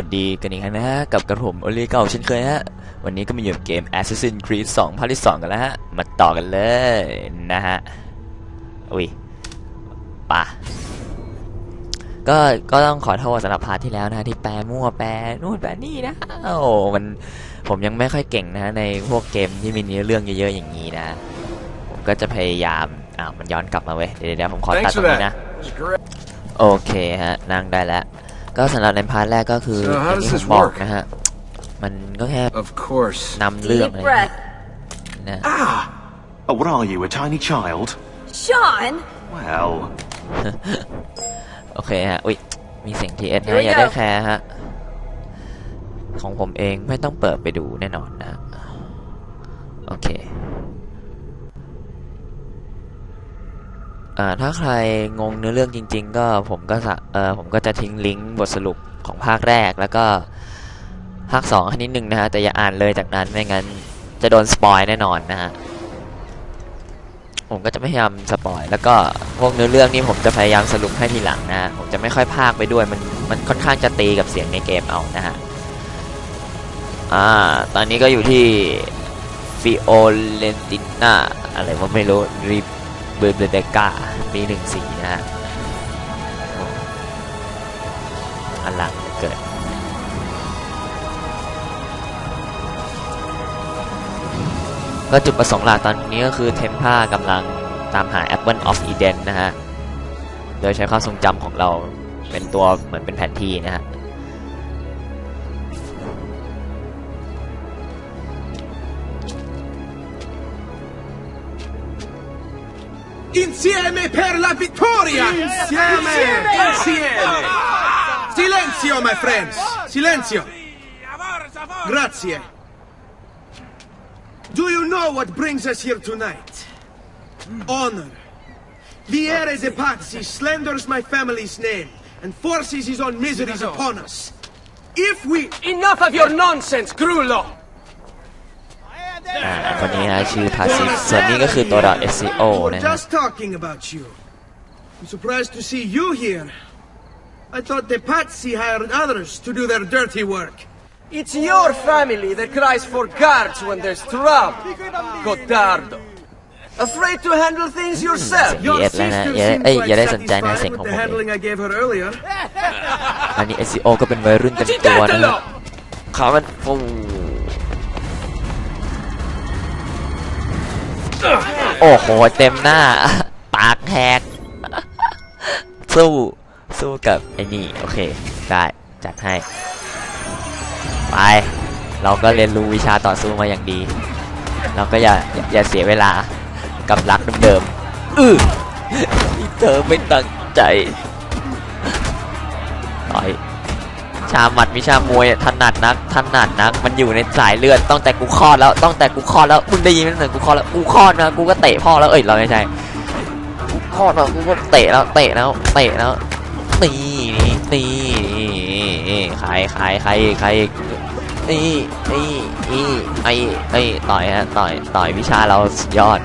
สวัสดีกันอีกครั้งนะฮะกับกระผมโอลีเก่าเช่นเคยฮะวันนี้ก็มาอยู่กับเกม Assassin's Creed 2ภาคที่ 2 กันแล้วฮะ มาต่อกันเลยนะฮะอุ้ยป่ะก็ก็ต้องขอโทษสำหรับพาร์ทที่แล้วนะฮะที่แปลมั่วแปลนู่นแปลนี่นะโอ้โหมันผมยังไม่ค่อยเก่งนะฮะในพวกเกมที่มีเนื้อเรื่องเยอะๆอย่างนี้นะ ผมก็จะพยายามอ้าวมันย้อนกลับมาเว้ยเดี๋ยวเดี๋ยวผมขอตัด Thanks ตร for งนี้นะ that. It's great. โอเคฮะนั่งได้แล้ว ก็สำหรับในพาร์ทแรกก็คือ So อ how ย่าง does ที่ผ this มบอก work? นะฮะ มันก็แค่ Of course. นำเรื่อง Deep เลย breath. นะ Ah! Oh, what are you, a tiny child? Sean! Well, โอเคฮะ อุ้ย มีเสียงทีเอส Here นะ we อย่า go ได้แคร์ฮะ ของผมเองไม่ต้องเปิดไปดูแน่นอนนะ โอเค อ่าถ้าใครงงเนื้อเรื่องจริง ๆ ก็ผมก็สะเออผมก็จะทิ้งลิงก์บทสรุปของภาคแรกแล้วก็ภาคสองนิดนึงนะฮะแต่อย่าอ่านเลยจากนั้นไม่งั้นจะโดนสปอยแน่นอนนะฮะผมก็จะพยายามสปอยแล้วก็พวกเนื้อเรื่องนี่ผมจะพยายามสรุปให้ทีหลังนะฮะผมจะไม่ค่อยพากไปด้วยมันมันค่อนข้างจะตีกับเสียงในเกมเอานะฮะอ่าตอนนี้ก็อยู่ที่ฟิโอเลนติน่าอะไรว่าไม่รู้รี เบอร์เดกาปีหนึ่งสี่นะฮะอ้อลังเกิดก็จุดประสงค์หลักตอนนี้ก็คือเทมพ่ากำลังตามหา Apple of Eden นะฮะ โดยใช้ความทรงจำของเราเป็นตัวเหมือนเป็นแผนที่นะฮะ Insieme per la vittoria! Insieme! Insieme! Silenzio, my friends! Silenzio! Grazie. Do you know what brings us here tonight? Honor. Viere de Pazzi slanders my family's name and forces his own miseries upon us. If we... Enough of your nonsense, Grullo! อ่าคนนี้ฮะชื่อพาซิฟส่วนนี้ก็คือตัว .sco We were นะฮะ just talking about you. I'm surprised to see you here. I thought the Pazzi hired others to do their dirty work. It's your family that cries for guards when there's trouble. Godardo. Afraid to handle things yourself. Your Yes, Lana. sister Yeah, seemed hey, quite yeah, that's a China satisfied thing withของ the ผมเอง handling I gave her earlier. อันนี้ SEO ก็เป็นวัยรุ่นเต็มตัวนะฮะ Accidentalo! เขามันฟู โอ้โห เต็มหน้า ปากแหก สู้สู้กับไอ้นี่ โอเค ได้ จัดให้ ไป เราก็เรียนรู้วิชาต่อสู้มาอย่างดี เราก็อย่าอย่าเสียเวลากับรักเดิมๆอือเธอไม่ตั้งใจต่อย ชาหมัดวิชามวยอะถนัดนักถนัดนัก มันอยู่ในสายเลือดตั้งแต่กูคลอดแล้วตั้งแต่กูคลอดแล้วมึงได้ยินไหมตั้งแต่กูคลอดแล้วกูคลอดนะกูก็เตะพ่อแล้วเอ้ยเราไม่ใช่กูคลอดแล้วกูก็เตะแล้วเตะแล้วเตะแล้วนี่นี่นี่ใครใครใครใครนี่นี่นี่ไอ้ไอ้ต่อยฮะต่อยต่อยวิชาเราสุดยอด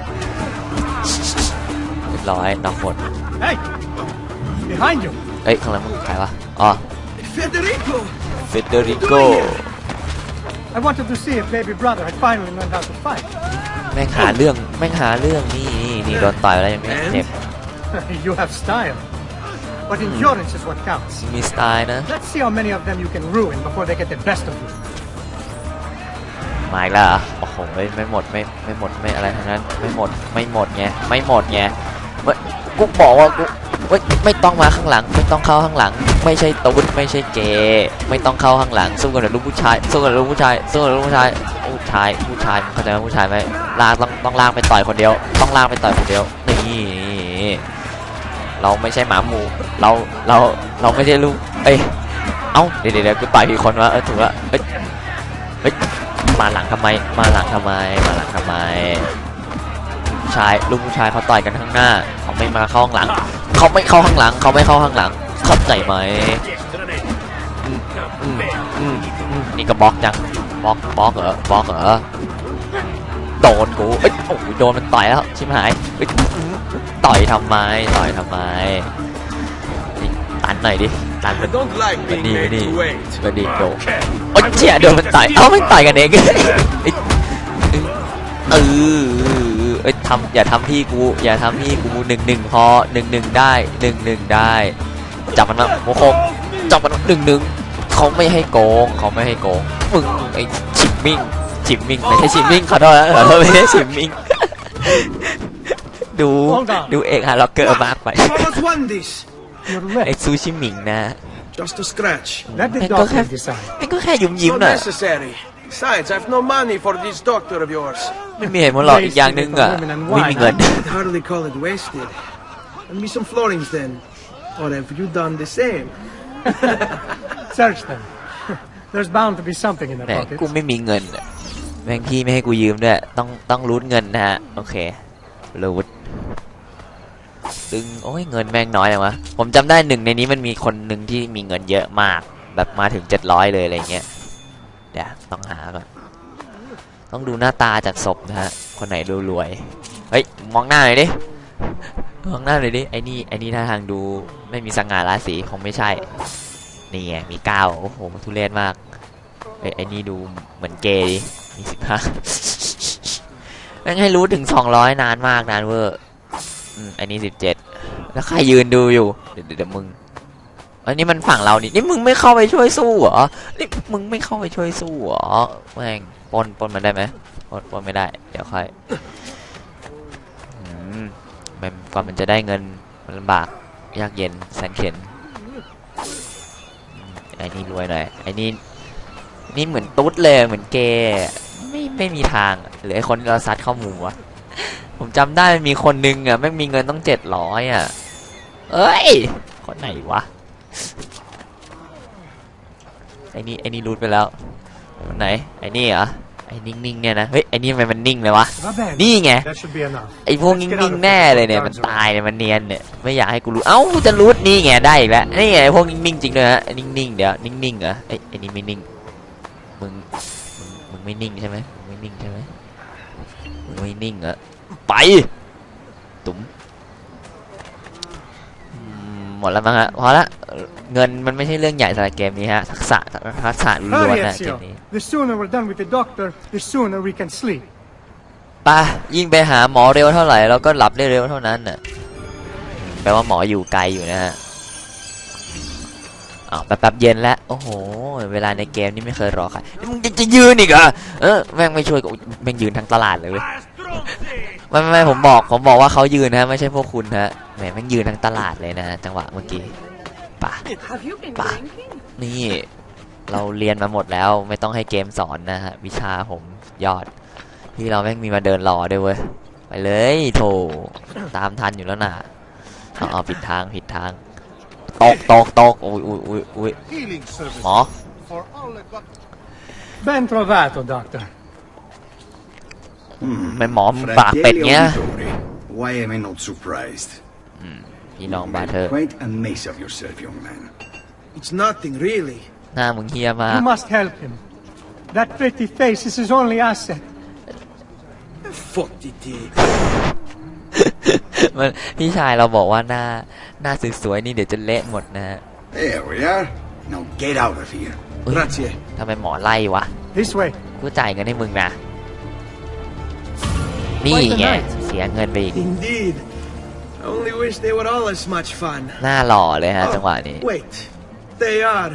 เรียบร้อยน็อกหมด Hey! Behind you! เอ้ยข้างหลังมึงใครวะอ๋อ Federico! เฟเดริโก I wanted to see if baby brother had finally learned how to fight. แม่งหาเรื่องแม่งหาเรื่องนี่นี่นี่โดนต่อยไปแล้วยังไม่เจ็บ you have style. But endurance is what counts. มีสไตล์นะ Let's see how many of them you can ruin before they get the best of you. มาอีกแล้วเหรอโอ้โหไม่ไม่หมดไม่ไม่หมดไม่อะไรทั้งนั้นไม่หมดไม่หมดไงไม่หมดไงเว้ยกูบอกว่ากู เว้ยไม่ต้องมาข้างหลัง ไม่ต้องเข้าข้างหลัง ไม่ใช่ตูดไม่ใช่เกย์ไม่ต้องเข้าข้างหลังสู้กันกับลูกผู้ชายสู้กันกับลูกผู้ชายสู้กันกับลูกผู้ชายผู้ชายผู้ชายเข้าใจไหมผู้ชายไหมลากต้องต้องลากไปต่อยคนเดียว ต้องลากไปต่อยคนเดียวนี่เราไม่ใช่หมาหมูเราเราเราไม่ใช่ลูกเอ้ยเอ้าเดี๋ยวเดี๋ยวเดี๋ยวกูต่อยผิดคนวะเออถูกละเอ้ยเฮ้ยมาหลังทำไม มาหลังทำไม มาหลังทำไมชายลูกผู้ชายเขาต่อยกันข้างหน้าเขาไม่มาเข้าข้างหลัง เขาไม่เข้าข้างหลัง เขาไม่เข้าข้างหลังเข้าใจไหมอืมอืมอืมอืมนี่ก็บล็อกจังบล็อกบล็อกเหรอบล็อกเหรอโดนกูเอ้ยโอ้โหโดนมันต่อยแล้วชิบหายเอ้ยต่อยทำไมต่อยทำไมนี่ตันหน่อยดิตัน I มัน don't like มัน being ดีมัน made ดี to wait. มันดีโดโอ้ยเชี่ยโดนมันต่อยเอ้ามันต่อยกันเองเอ้ยเออ เอ้ยทำอย่าทำพี่กู อย่าทำพี่กูหนึ่งหนึ่งพอหนึ่งหนึ่งได้หนึ่งหนึ่งได้ จับมันมาโมโคกจับมันหนึ่งหนึ่งเขาไม่ให้โกงเขาไม่ให้โกงมึงไอ้ชิมมิ่งชิมมิ่งไม่ใช่ชิมมิ่งขอโทษนะขอโทษไม่ใช่ชิมมิ่งดูดูเอกฮาร์ล็อกเกอร์มากไป Thomas won this. Your ไอ้ leg. ซูชิหมิงนะ Just a scratch. Let the Hey, go doctor ahead. decide. มันก็แค่ยิ้มยิ้ม Not ๆน่ะ necessary. Besides, I've no money for this doctor of yours. ไม่มีเหตุผลหรอกอีกอย่างหนึ่งอะไม่มีเงิน I'd hardly call it wasted. Lend me some florins then. Or have you done the same? Search them. There's bound to be something in แห their ม pockets. กูไม่มีเงินอะแม่งพี่ไม่ให้กูยืมด้วยต้องต้องรูดเงินนะฮะโอเครูดตึงโอ้ยเงินแม่งน้อยเลยวะผมจำได้หนึ่งในนี้มันมีคนหนึ่งที่มีเงินเยอะมาก แบบมาถึงเจ็ดร้อยเลยอะไรเงี้ย เดี๋ยวต้องหาก่อน ต้องดูหน้าตาจากศพนะฮะ คนไหนรวยๆเฮ้ย มองหน้าหน่อยดิ มองหน้าหน่อยดิ ไอ้นี่ ไอ้นี่ท่าทางดูไม่มีสง่าราศีคงไม่ใช่ นี่ไง มีเก้าโอ้โห ทุเรศมากเอ้ยไอ้นี่ดูเหมือนเกย์ดิมีสิบห้าแม่งให้รู้ถึงสองร้อยนานมากนานเวอร์ อืม อันนี้สิบเจ็ด แล้วใครยืนดูอยู่ เดี๋ยวเดี๋ยวมึง อันนี้มันฝั่งเรานี่นี่มึงไม่เข้าไปช่วยสู้เหรอ นี่มึงไม่เข้าไปช่วยสู้เหรอแม่งปนปนมันได้ไหมปนปนไม่ได้ เดี๋ยวค่อยมมันกว่ามันจะได้เงินมันลำบากยากเย็นแสนเข็นอืมไอ้นี่รวยหน่อยไอ้นี่นี่เหมือนตุ๊ดเลยเหมือนเกย์ไม่ไม่มีทางหรือไอคนเราซัดเข้าหมูวะผมจำได้มันมีคนนึงอะไม่งมีเงินต้องเจ็ดร้อยอะ เอ้ย คนไหนวะ ไอ้นี่ไอ้นี่รูดไปแล้วคนไหนไอ้นี่เหรอไอ้นิ่งๆเนี่ยนะเฮ้ยไอ้นี่ทำไมมันนิ่งเลยวะ Va bene. นี่ไง That should be enough. ไอ้พวกนิ่งๆแน่เลยเนี่ยมันตายเนี่ยมันเนียนเนี่ยไม่อยากให้กูรู้เอ้าจะรูดนี่ไงได้อีกแล้วนี่ไงไอ้พวกนิ่งๆจริงด้วยฮะไอ้นิ่งๆเดี๋ยวนิ่งๆเหรอไอ้ไอ้นี่ไม่นิ่งมึงมึงมึงไม่นิ่งใช่ไหมมึงไม่นิ่งใช่ไหมมึงไม่นิ่งเหรอไป ตุ๋มอืม หมดแล้วมั้งฮะพอละเงินมันไม่ใช่เรื่องใหญ่สำหรับเกมนี้ฮะทักษะทักษะล้วน Hurry, ๆนะเกม Ezio. นี้ The sooner we're done with the doctor, the sooner we can sleep. ไปยิ่งไปหาหมอเร็วเท่าไหร่เราก็หลับได้เร็วเท่านั้นน่ะแปลว่าหมออยู่ไกลอยู่นะฮะอ้าวแป๊บๆเย็นแล้ว โอ้โห เวลาในเกมนี่ไม่เคยรอใครนี่มึงจะยืนอีกเหรอเออแม่งไม่ช่วยกูแม่งยืนทั้งตลาดเลยเว้ยไม่ไม่ไม่ผมบอกผมบอกว่าเขายืนนะฮะไม่ใช่พวกคุณฮะ แหมแม่งยืนทั้งตลาดเลยนะฮะจังหวะเมื่อกี้ป่ะ Have you been Bah. drinking? นี่ เราเรียนมาหมดแล้วไม่ต้องให้เกมสอนนะฮะวิชาผมยอด ที่เราแม่งมีมาเดินรอด้วยเว้ยไปเลยโถตามทันอยู่แล้วน่ะเอาเอาผิดทางผิดทางตกตกตกอุ้ยอุ้ยอุ้ยอุ้ย Healing service หมอ for all the got 嗯 Ben trovato, doctor. ไม่หมอมึงปากเป็ด Fratelli เงี้ย Auditori, Why am I not surprised? พี่น้อง You บา made เธอ quite a mess of yourself, young man. It's nothing, really. หน้ามึงเฮียมาก You must help him. That pretty face is his only asset. Fuck it. มันพี่ชายเราบอกว่าหน้าหน้าสวยๆนี่เดี๋ยวจะเละหมดนะฮะ There we are. Now get out of here. อุ๊ย Grazie. ทำไมหมอไล่วะ This way. กูจ่ายเงินให้มึงนะ นี่ไงเสียเงินไปอีก Indeed. I only wish they were all as much fun. หน้าหล่อเลยฮะ จังหวะนี้ Wait. They are.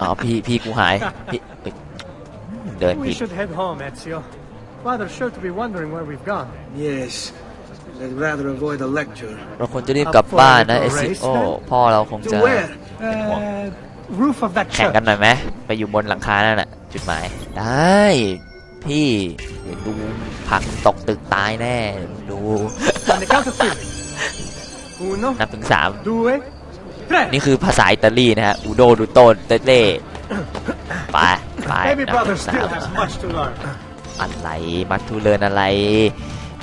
อ๋อพี่พี่กูหายพี่เอ้ยเดิน We ผิด should head home, Ezio. Father's sure to be wondering where we've gone. Yes. I'd rather avoid a lecture. เราควรจะรีบกลับบ้านนะเอซิโอพ่อเราคงจะ To where? Uh, roof of that แข่ง church. กันหน่อยไหมไปอยู่บนหลังคานั่นน่ะจุดหมายได้ พี่เดี๋ยวดูพังตกตึกตายแน่ดู On the count of three. Uno, นับถึงสาม due, tre. นี่คือภาษาอิตาลีนะฮะอูโดดูโตเตเล่ไปไป Baby นับ brother ถึงสา still ม has much to learn. อะไรมัตทูเลินอะไร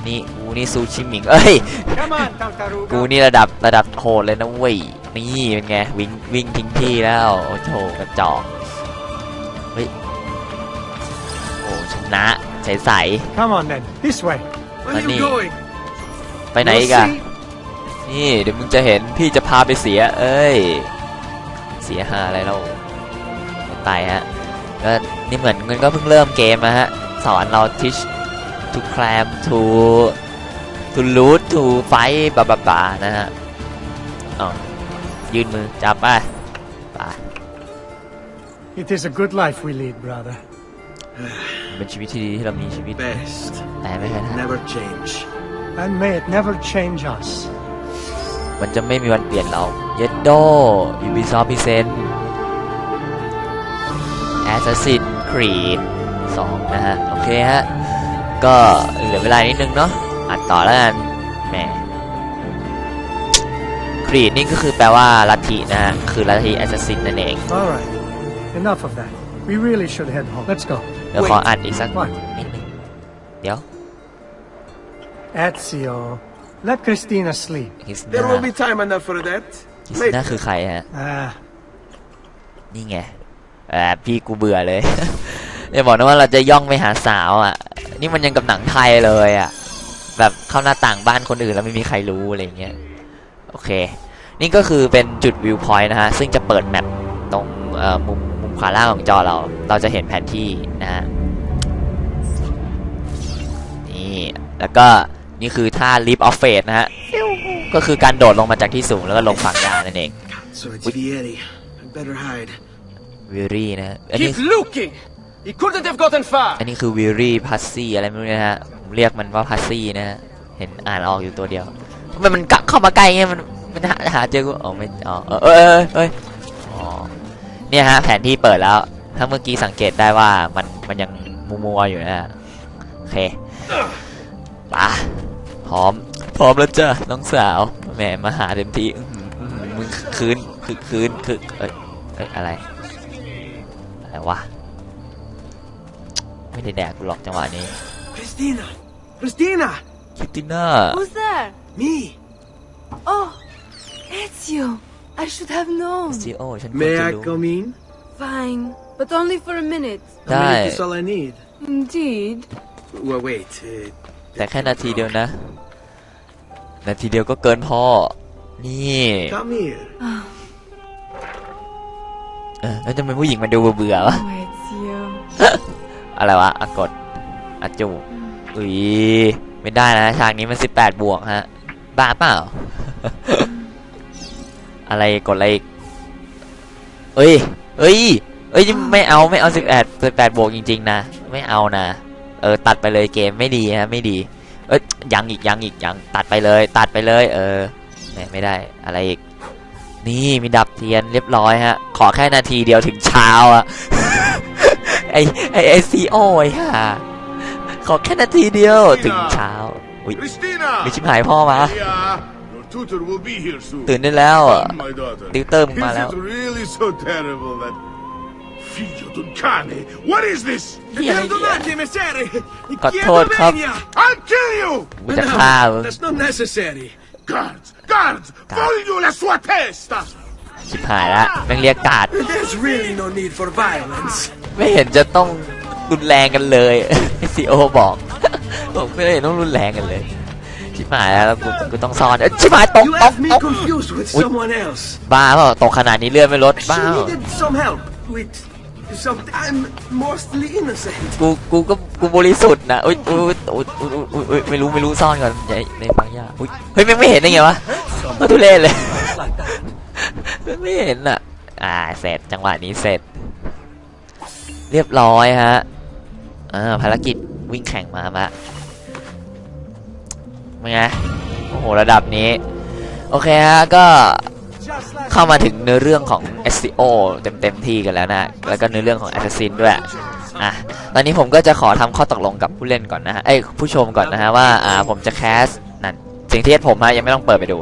นี่กูนี่ซูชิมิงเอ้ย Come on, Talcaruga. กูนี่ระดับระดับโหดเลยนะเว้ยนี่เป็นไงวิ่งวิ่งทิ้งที่แล้วโอ้โหกระจอก นะใสใส Come on then. This way. Where are Honey. you going? ๆไปไหนอีกอะ We'll see. นี่เดี๋ยวมึงจะเห็นพี่จะพาไปเสีย เอ้ยสียหาอะไรเราตายฮะก็นี่เหมือนมันก็เพิ่งเริ่มเกมนะฮะ สอนเรา teach to climb to to loot to fight บาบาบานะฮะอ๋อยืนมือจับไปไป It is a good life we lead, brother. เป็นชีวิตที่ดีที่เรามีชีวิต Best. แต่ไม่ใช่นะ Never change. And may it never change us. มันจะไม่มีวันเปลี่ยนเราเยดโด Ubisoft Present Assassin's Creed 2นะฮะ โอเคฮะ ก็เหลือเวลานิดนึงเนาะอัดต่อแล้วกันแหม Creed นี่ก็คือแปลว่าลัทธินะฮะ คือลัทธิ Assassin นั่นเอง All right. Enough of that. We really should head home. Let's go. เดี๋ยวขออัดอีกสัก What? นิดนึงเดี๋ยว Ezio. Let Christina sleep. คริส There นา will be time enough for that. คริสนา Later. คือใครฮะ Ah, นี่ไงแอบพี่กูเบื่อเลย อย่าบอกนะว่าเราจะย่องไปหาสาวอะ นี่มันยังกับหนังไทยเลยอะ แบบเข้าหน้าต่างบ้านคนอื่นแล้วไม่มีใครรู้อะไรอย่างเงี้ย โอเค นี่ก็คือเป็นจุดวิวพอยต์นะฮะ ซึ่งจะเปิดแมปตรงเอ่อมุมมุม ขวาล่างของจอเรา เราจะเห็นแผนที่นะฮะ นี่ แล้วก็นี่คือท่า leap of faith นะฮะ ก็คือการโดดลงมาจากที่สูงแล้วก็ลงฝั่งยานั่นเอง So it's Vieri. I better hide. วิรี่นะฮะอันนี้ Keep looking! He couldn't have gotten far! อันนี้คือวิรี่พัซซี่อะไรไม่รู้นะฮะ ผมเรียกมันว่าพัซซี่นะฮะ เห็นอ่านออกอยู่ตัวเดียวทำไมมันกลับเข้ามาใกล้เงี้ยมันมันหาหาเจอกูอ๋อไม่อ๋อเออเออเออเอยอ๋อ เนี่ยฮะแผนที่เปิดแล้ว ถ้าเมื่อกี้สังเกตได้ว่ามันมันยังมัวมัวๆอยู่นะฮะโอเคไปะพร้อม พร้อมแล้วจ้ะน้องสาวแหมมาหาเต็มที่อื้อหืออื้อหือมึงคืนคือคืนคือเอ้ยเอ้ยอะไร อะไรวะ ไม่ได้แดกกูหรอกจังหวะนี้ Christina! Christina! คิตติน่า Who's there? Me! Oh, Ezio. I should have known. ซีโอฉันควร May จะ I รู้ come in? Fine, but only for a minute. A minute is all I need. Indeed. Well, wait. Uh, แต่แค่นาทีเดียวนะ นาทีเดียวก็เกินพอ นี่ come here. เออแล้วจะเป็นผู้หญิงมันดูเบื่อๆวะ Oh, Ezio. อะไรวะอะกดอะจูอุ้ยไม่ได้นะฉากนี้มัน 18 บวกฮะ บ้าเปล่า อะไรกดอะไรอีกเอ้ยเอ้ยเอ้ยไม่เอาไม่เอา18 18บวกจริง ๆ นะ ไม่เอานะ เออ ตัดไปเลยเกมไม่ดีฮะไม่ดี เอ้ยยังอีกยังอีกยังตัดไปเลย ตัดไปเลย เออไม่ไม่ได้อะไรอีก นี่มีดับเทียนเรียบร้อยฮะ ขอแค่นาทีเดียวถึงเช้าอะไอไอไอซีโอไอ้ห่าขอแค่นาทีเดียวถึงเช้าอุ้ย Christina! มีชิบหายพ่อมา Yeah, your tutor will be here soon. ตื่นได้แล้วอะ Come, my daughter. ติวเตอร์มึงมาแล้ว Is it really so terrible that... Figlio d'un cane! What is this? Perdonate, messere! Cut Chiedo throat, cut. venia! I'll kill you! กูจะฆ่ามึง That's not necessary. Guards! Guards! Voglio la sua testa! ชิบหายแล้วแม่งเรียกกาด There's really no need for violence. ไม่เห็นจะต้องรุนแรงกันเลยไอซีโอบอกผมไม่เห็นต้องรุนแรงกันเลย ชิบหายแล้วแล้วกูกูต้องซ่อนเอ้ยชิบหายตก You ตก have me ตก confused with Ui. someone else. บ้าเปล่าตกขนาดนี้เลื่อนไม่ลดบ้า She เปล่า needed some help with something. I'm mostly innocent. กูกูก็กูบริสุทธิ์นะอุ้ยอุ้ยอุ้ยอุ้ยอุ้ยอุ้ยไม่รู้ไม่รู้ซ่อนก่อนอย่าในฟังยากอุ้ยเฮ้ยไม่ไม่เห็นได้ไงวะก็ทุเรศเลย ไม่เห็นอะ อ่าเสร็จจังหวะนี้เสร็จ เรียบร้อยฮะอ่าภารกิจวิ่งแข่งมามาเป็น ไงโอ้โหระดับนี้ โอเคฮะก็เข้ามาถึงเนื้อเรื่องของ SEO เต็มเต็มๆที่กันแล้วนะ แล้วก็เนื้อเรื่องของ Assassin ด้วยอะตอนนี้ผมก็จะขอทำข้อตกลงกับผู้เล่นก่อนนะฮะเอ้ยผู้ชมก่อนนะฮะว่าอ่าผมจะแคสนั่นสิ่งที่ผมฮะยังไม่ต้องเปิดไปดู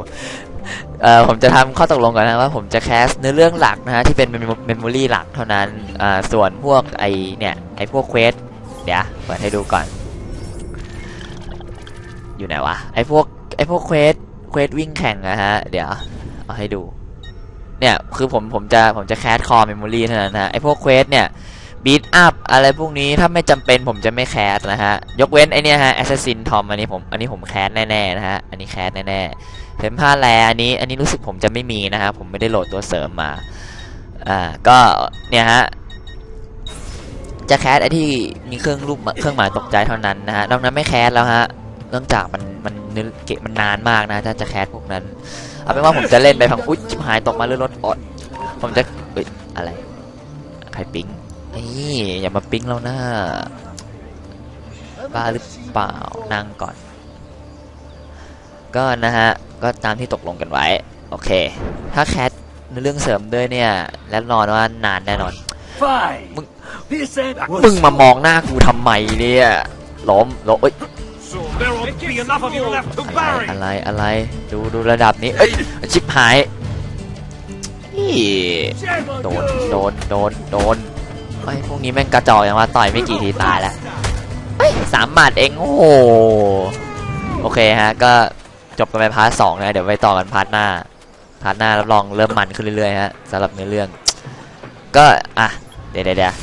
เอ่อผมจะทำข้อตกลงก่อนนะว่าผมจะแคสเนื้อเรื่องหลักนะฮะที่เป็นเมมโมรีหลักเท่านั้นอ่าส่วนพวกไอเนี่ยไอพวกเควสเดี๋ยวเปิดให้ดูก่อน อยู่ไหนวะไอพวกไอพวกเควสเควสวิ่งแข่งนะฮะ เดี๋ยวเอาให้ดู เนี่ยคือผมผมจะผมจะแคสคอเมมโมรีเท่านั้นนะไอพวกเควสเนี่ยบีทอัพอะไรพวกนี้ถ้าไม่จำเป็นผมจะไม่แคสนะฮะ ยกเว้นไอเนี่ยฮะแอสซัสซินทอมอันนี้ผมอันนี้ผมแคสแน่ๆนะฮะ อันนี้แคสแน่ๆเทมพาแลอันนี้ อันนี้รู้สึกผมจะไม่มีนะฮะ ผมไม่ได้โหลดตัวเสริมมา อ่าก็เนี่ยฮะจะแคสไอที่มีเครื่องรูปเครื่องหมายตกใจเท่านั้นนะฮะนอกนั้นไม่แคสแล้วฮะ เนื่องจากมันมันเนื้อเกะมันนานมากนะถ้าจะแคสพวกนั้น เอาเป็นว่าผมจะเล่นไปพังอุ๊ยชิบหายตกมาเรื่อยรถอดผมจะเอ้ยอะไรใครปิ๊งนี่อย่ามาปิ๊งเรานะบ้าหรือเปล่านั่งก่อน ก็นะฮะ ก็ตามที่ตกลงกันไว้ โอเค ถ้าแคสในเรื่องเสริมด้วยเนี่ยแล้วนอนว่านานแน่นอน Fine. มึง This ain't มึงมามองหน้ากูทำไมเนี่ยล้มล้มเอ้ย อะไรอะไรดูดูระดับนี้เอ้ยชิบหายนี่โดนโดนโดนโดนไอ้ยพวกนี้แม่งกระจอกอย่างว่าต่อยไม่กี่ทีตายแล้วเฮ้ยสามหมัดเองโอ้โหโอเคฮะ ก็จบกันไปพาร์ทสองนะเดี๋ยวไปต่อกันพาร์ทหน้าพาร์ทหน้ารับรองเริ่มมันขึ้นเรื่อยๆฮะสำหรับเนื้อเรื่อง ก็อะเดะเดี๋ยวเดี๋ยว